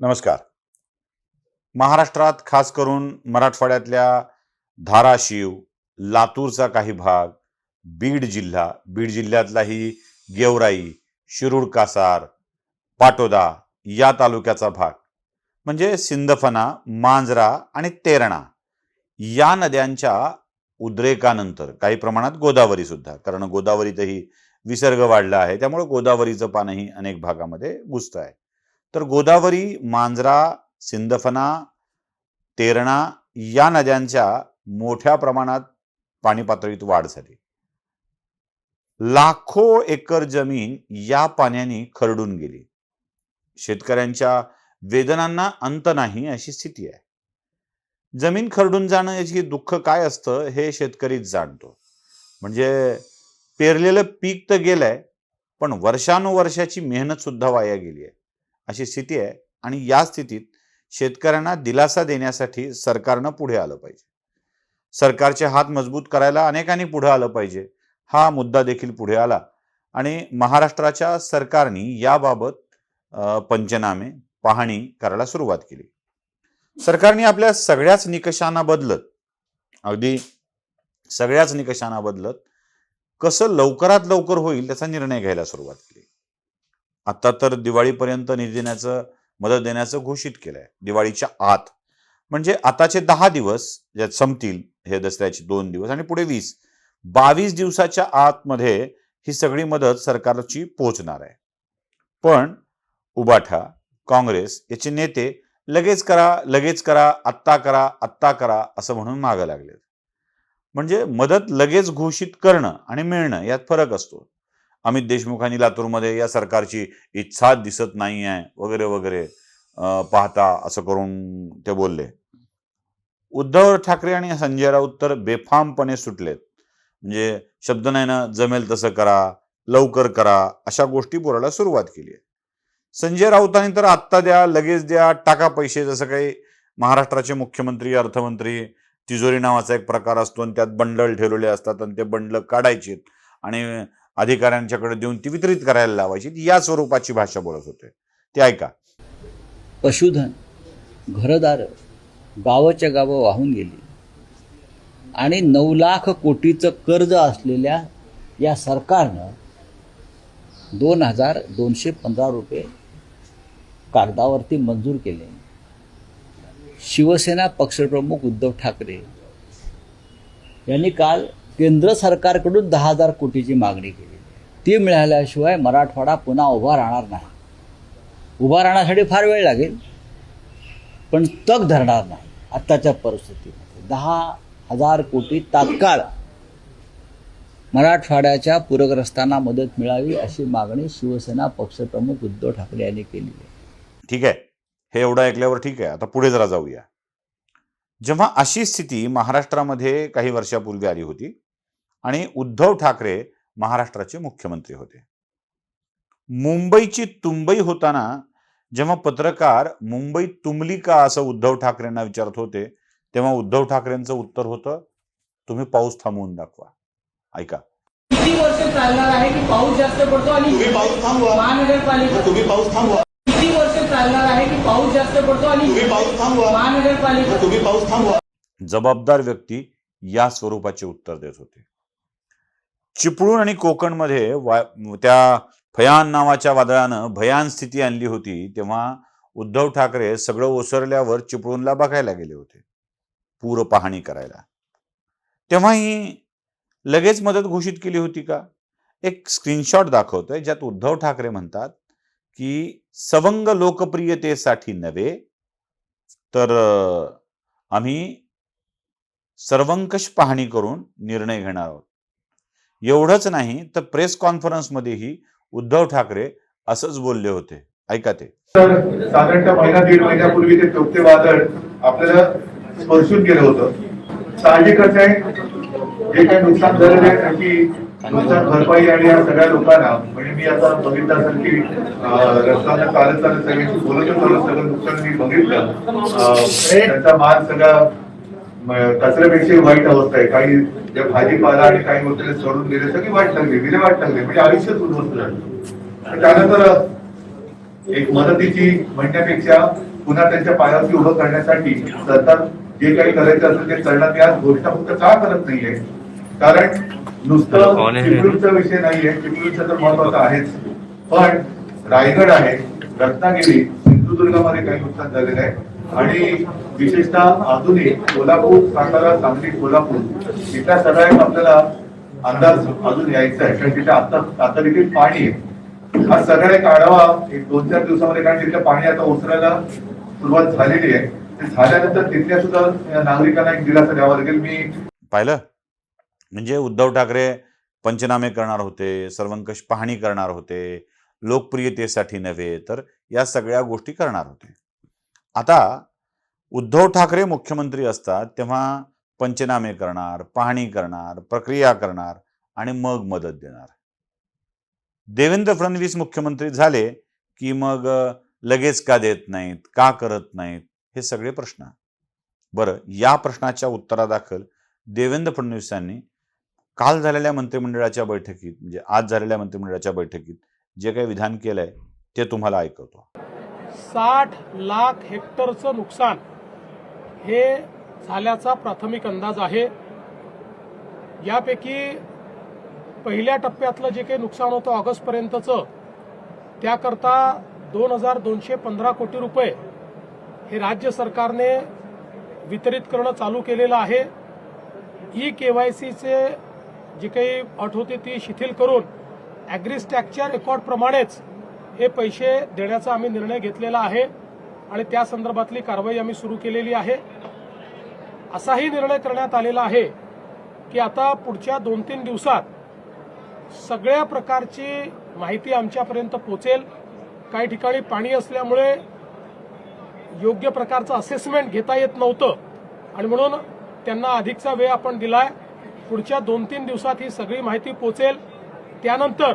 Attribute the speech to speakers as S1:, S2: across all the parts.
S1: नमस्कार. महाराष्ट्रात खास करून मराठवाड्यातल्या धाराशिव लातूरचा काही भाग बीड जिल्हा बीड जिल्ह्यातलाही गेवराई शिरूर कासार पाटोदा या तालुक्याचा भाग. म्हणजे सिंदफना मांजरा आणि तेरणा या नद्यांच्या उद्रेकानंतर काही प्रमाणात गोदावरी सुद्धा कारण गोदावरीतही विसर्ग वाढला आहे त्यामुळे गोदावरीचं पानही अनेक भागामध्ये घुसतं आहे. तर गोदावरी मांजरा सिंदफना तेरणा या नद्यांच्या मोठ्या प्रमाणात पाणी पातळीत वाढ झाली. लाखो एकर जमीन या पाण्याने खरडून गेली. शेतकऱ्यांच्या वेदनांना अंत नाही अशी स्थिती आहे. जमीन खरडून जाणं याची दुःख काय असतं हे शेतकरीच जाणतो. म्हणजे पेरलेलं पीक तर गेलंय पण वर्षानुवर्षाची मेहनत सुद्धा वाया गेली आहे अशी स्थिती आहे. आणि या स्थितीत शेतकऱ्यांना दिलासा देण्यासाठी सरकारनं पुढे आलं पाहिजे. सरकारचे हात मजबूत करायला अनेकांनी पुढे आलं पाहिजे. हा मुद्दा देखील पुढे आला. आणि महाराष्ट्राच्या सरकारने याबाबत पंचनामे पाहणी करायला सुरुवात केली. सरकारने आपल्या सगळ्याच निकषांना बदलत अगदी सगळ्याच निकषांना बदलत कसं लवकरात लवकर होईल त्याचा निर्णय घ्यायला सुरुवात आता तर दिवाळीपर्यंत निधी देण्याचं मदत देण्याचं घोषित केलंय दिवाळीच्या आत. म्हणजे आताचे दहा दिवस ज्यात संपतील हे दसऱ्याचे दोन दिवस आणि पुढे वीस बावीस दिवसाच्या आतमध्ये ही सगळी मदत सरकारची पोहोचणार आहे. पण उबाठा काँग्रेस याचे नेते लगेच करा लगेच करा आत्ता करा आत्ता करा असं म्हणून मागं लागले म्हणजे मदत लगेच घोषित करणं आणि मिळणं यात फरक असतो. अमित देशमुखांनी लातूरमध्ये या सरकारची इच्छा दिसत नाही आहे वगैरे वगैरे पाहता असं करून ते बोलले. उद्धव ठाकरे आणि संजय राऊत तर बेफामपणे सुटलेत. म्हणजे शब्द नाही ना जमेल तसं करा लवकर करा अशा गोष्टी बोलायला सुरुवात केली आहे. संजय राऊतांनी तर आत्ता द्या लगेच द्या टाका पैसे जसं काही महाराष्ट्राचे मुख्यमंत्री अर्थमंत्री तिजोरी नावाचा एक प्रकार असतो आणि त्यात बंडल ठेवलेले असतात आणि ते बंडल काढायचे आणि अधिकाऱ्यांच्याकडे देऊन ती वितरित करायला लावायची. या स्वरूपाची भाषा बोलत होते. ते ऐका.
S2: पशुधन घरदार गावाच्या गावं वाहून गेली. आणि नऊ लाख कोटीचं कर्ज असलेल्या या सरकारनं दोन हजार दोनशे पंधरा रुपये कागदावरती मंजूर केले. शिवसेना पक्षप्रमुख उद्धव ठाकरे यांनी काल केंद्र सरकारकडून दहा हजार कोटीची मागणी केली. ती मिळाल्याशिवाय मराठवाडा पुन्हा उभा राहणार नाही. उभा राहण्यासाठी फार वेळ लागेल पण तग धरणार नाही आत्ताच्या परिस्थितीमध्ये. दहा हजार कोटी तात्काळ मराठवाड्याच्या पूरग्रस्तांना मदत मिळावी अशी मागणी शिवसेना पक्षप्रमुख उद्धव ठाकरे यांनी केली आहे.
S1: ठीक आहे. हे एवढं ऐकल्यावर ठीक आहे. आता पुढे जरा जाऊया. जेव्हा अशी स्थिती महाराष्ट्रामध्ये काही वर्षापूर्वी आली होती आणि उद्धव ठाकरे महाराष्ट्राचे मुख्यमंत्री होते. मुंबईची तुंबई होताना जेव्हा पत्रकार मुंबई तुंबली का असं उद्धव ठाकरेंना विचारत होते तेव्हा उद्धव ठाकरेंचं उत्तर होतं तुम्ही पाऊस थांबवून दाखवा. ऐका.
S3: किती वर्ष चालणार आहे की पाऊस जास्त पडतो आणि
S4: तुम्ही पाऊस थांबवा.
S3: महानगरपालिका
S4: तुम्ही पाऊस थांबवा.
S3: किती वर्ष चालणार आहे की पाऊस जास्त पडतो आणि
S4: तुम्ही पाऊस थांबवा.
S3: महानगरपालिका
S4: तुम्ही पाऊस थांबवा.
S1: जबाबदार व्यक्ती या स्वरूपाचे उत्तर देत होते. चिपळूण आणि कोकणमध्ये वा त्या फयान नावाच्या वादळानं भयान स्थिती आणली होती तेव्हा उद्धव ठाकरे सगळं ओसरल्यावर चिपळूणला बघायला गेले होते. पूर पाहणी करायला. तेव्हाही लगेच मदत घोषित केली होती का? एक स्क्रीनशॉट दाखवतोय ज्यात उद्धव ठाकरे म्हणतात की सवंग लोकप्रियतेसाठी नव्हे तर आम्ही सर्वंकष पाहणी करून निर्णय घेणार आहोत. एवढंच नाही तर प्रेस कॉन्फरन्समध्येही उद्धव ठाकरे असंच बोलले होते. ऐका ते.
S5: तर साधारणतः महिना दीड महिन्यापूर्वी ते चौथे वादळ आपल्याला स्पर्शून गेलं होतं. साहजिकच आहे जे काही नुकसान झालेलं आहे त्याची नुकसान भरपाई आणि या सगळ्या लोकांना म्हणजे मी आता बघितलं असेल की अं, चालत चालत सगळ्यांशी बोलत चालत सगळं नुकसान मी बघितलं. अं, त्यांचा माल सगळा कचऱ्यापेक्षा वाईट अवस्था आहे. काही भाजीपाला आणि काही गोष्टी सोडून गेले सगळी वाट लागली विल्हेवाट लागली. म्हणजे आयुष्यच उद्ध्वस्त झालं. त्यानंतर एक मदतीची म्हणण्यापेक्षा पुन्हा त्यांच्या पायावरती उभं करण्यासाठी सरकार जे काही करायचं असेल ते करण्यात या घोषणा फक्त का करत नाहीये? कारण नुसतं चिपळूणचा विषय नाहीये. चिपळूणचं तर महत्वाचं आहेच. पण रायगड आहे रत्नागिरी सिंधुदुर्गामध्ये काही नुकसान झालेलं आहे. आणि विशेषतः आधुनिक कोल्हापूर सातारा सांगली कोल्हापूर इथल्या सगळ्यात आपल्याला अंदाज अजून यायचा आहे. कारण तिथे आता आता देखील पाणी आहे. हा सगळा एक आढावा एक दोन चार दिवसामध्ये कारण तिथलं पाणी आता ओसरायला सुरुवात झालेली आहे. ते झाल्यानंतर तिथल्या सुद्धा नागरिकांना एक दिलासा द्यावा लागेल. मी
S1: पाहिलं? म्हणजे उद्धव ठाकरे पंचनामे करणार होते सर्वंकष पाहणी करणार होते लोकप्रियतेसाठी नव्हे तर या सगळ्या गोष्टी करणार होते. आता उद्धव ठाकरे मुख्यमंत्री असतात तेव्हा पंचनामे करणार पाहणी करणार प्रक्रिया करणार आणि मग मदत देणार. देवेंद्र फडणवीस मुख्यमंत्री झाले की मग लगेच का देत नाहीत का करत नाहीत हे सगळे प्रश्न. बरं या प्रश्नाच्या उत्तरादाखल देवेंद्र फडणवीस यांनी काल झालेल्या मंत्रिमंडळाच्या बैठकीत म्हणजे आज झालेल्या मंत्रिमंडळाच्या बैठकीत जे काही विधान केलंय ते तुम्हाला ऐकवतो.
S6: साठ लाख हेक्टरचं नुकसान हे झाल्याचा प्राथमिक अंदाज आहे. यापैकी पहिल्या टप्प्यातलं जे काही नुकसान होतं ऑगस्टपर्यंतचं त्याकरता दोन हजार दोनशे पंधरा कोटी रुपये हे राज्य सरकारने वितरित करणं चालू केलेलं आहे. ई के वाय सीचे जी काही अट होती ती शिथिल करून ॲग्रिस्टॅकच्या रेकॉर्डप्रमाणेच हे पैसे देण्याचा आम्ही निर्णय घेतलेला आहे आणि त्या संदर्भातली कारवाई आम्ही सुरू केलेली आहे. असाही निर्णय करण्यात आलेला आहे की आता पुढच्या दोन तीन दिवसात सगळ्या प्रकारची माहिती आमच्यापर्यंत पोचेल. काही ठिकाणी पाणी असल्यामुळे योग्य प्रकारचं असेसमेंट घेता येत नव्हतं. आणि म्हणून त्यांना अधिकचा वेळ आपण दिलाय. पुढच्या दोन तीन दिवसात ही सगळी माहिती पोचेल. त्यानंतर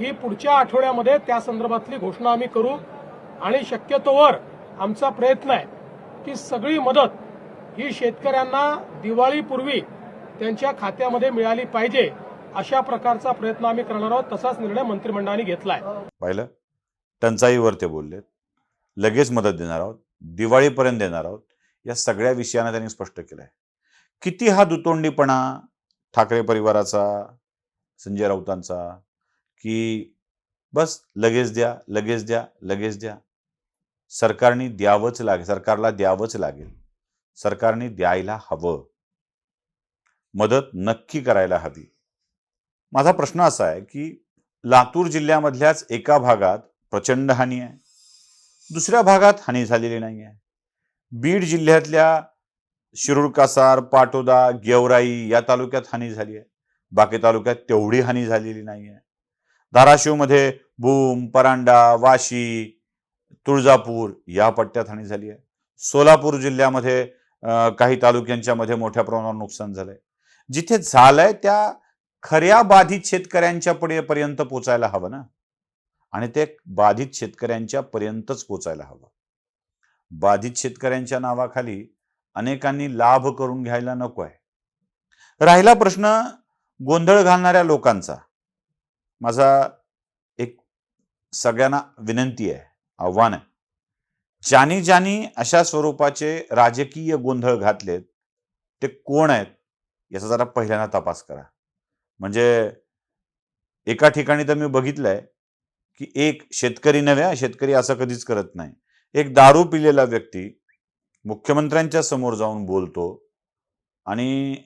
S6: ही पुढच्या आठवड्यामध्ये त्या संदर्भातली घोषणा आम्ही करू. आणि शक्यतोवर आमचा प्रयत्न आहे की सगळी मदत ही शेतकऱ्यांना दिवाळीपूर्वी त्यांच्या खात्यामध्ये मिळाली पाहिजे अशा प्रकारचा प्रयत्न आम्ही करणार आहोत. तसाच निर्णय मंत्रिमंडळाने घेतला आहे
S1: पाहिलं टंचाईवर ते बोलले लगेच मदत देणार आहोत. दिवाळीपर्यंत देणार आहोत. या सगळ्या विषयांना त्यांनी स्पष्ट केलं आहे किती हा दुतोंडीपणा ठाकरे परिवाराचा संजय राऊतांचा की बस लगेच द्या लगेच द्या लगेच द्या. सरकारने द्यावंच लागेल सरकारला द्यावंच लागेल. सरकारने द्यायला हवं. मदत नक्की करायला हवी. माझा प्रश्न असा आहे की लातूर जिल्ह्यामधल्याच एका भागात प्रचंड हानी आहे. दुसऱ्या भागात हानी झालेली नाही आहे बीड जिल्ह्यातल्या शिरूर कासार पाटोदा गेवराई या तालुक्यात हानी झाली आहे. बाकी तालुक्यात तेवढी हानी झालेली नाही आहे धाराशिवमध्ये भूम परांडा वाशी तुळजापूर या पट्ट्यात हानी झाली आहे. सोलापूर जिल्ह्यामध्ये काही तालुक्यांच्या मध्ये मोठ्या प्रमाणावर नुकसान झालंय. जिथे झालंय त्या खऱ्या बाधित शेतकऱ्यांच्या पर्यंत पोचायला हवं ना? आणि ते बाधित शेतकऱ्यांच्या पर्यंतच पोचायला हवं. बाधित शेतकऱ्यांच्या नावाखाली अनेकांनी लाभ करून घ्यायला नको आहे. राहिला प्रश्न गोंधळ घालणाऱ्या लोकांचा. माझा एक सगळ्यांना विनंती आहे आव्हान आहे. ज्यानी ज्यांनी अशा स्वरूपाचे राजकीय गोंधळ घातलेत ते कोण आहेत याचा जरा पहिल्यांदा तपास करा. म्हणजे एका ठिकाणी तर मी बघितलंय की एक शेतकरी नव्या शेतकरी असं कधीच करत नाही. एक दारू पिलेला व्यक्ती मुख्यमंत्र्यांच्या समोर जाऊन बोलतो आणि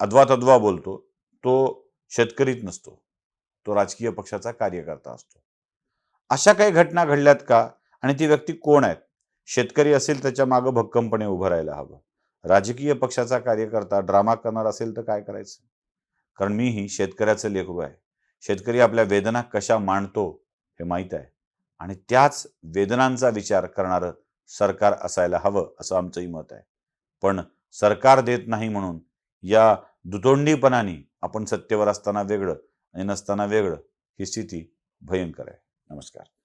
S1: अद्वा तद्वा बोलतो तो शेतकरीच नसतो. तो राजकीय पक्षाचा कार्यकर्ता असतो. अशा काही घटना घडल्यात का? आणि ती व्यक्ती कोण आहेत? शेतकरी असेल त्याच्या मागं भक्कमपणे उभं राहायला हवं. राजकीय पक्षाचा कार्यकर्ता ड्रामा करणार असेल तर काय करायचं? कारण मीही शेतकऱ्याचं लेखू आहे. शेतकरी आपल्या वेदना कशा मांडतो हे माहीत आहे. आणि त्याच वेदनांचा विचार करणारं सरकार असायला हवं असं आमचंही मत आहे. पण सरकार देत नाही म्हणून या दुतोंडीपणाने आपण सत्तेवर असताना वेगळं आणि नसताना वेगळं ही स्थिती भयंकर आहे. नमस्कार.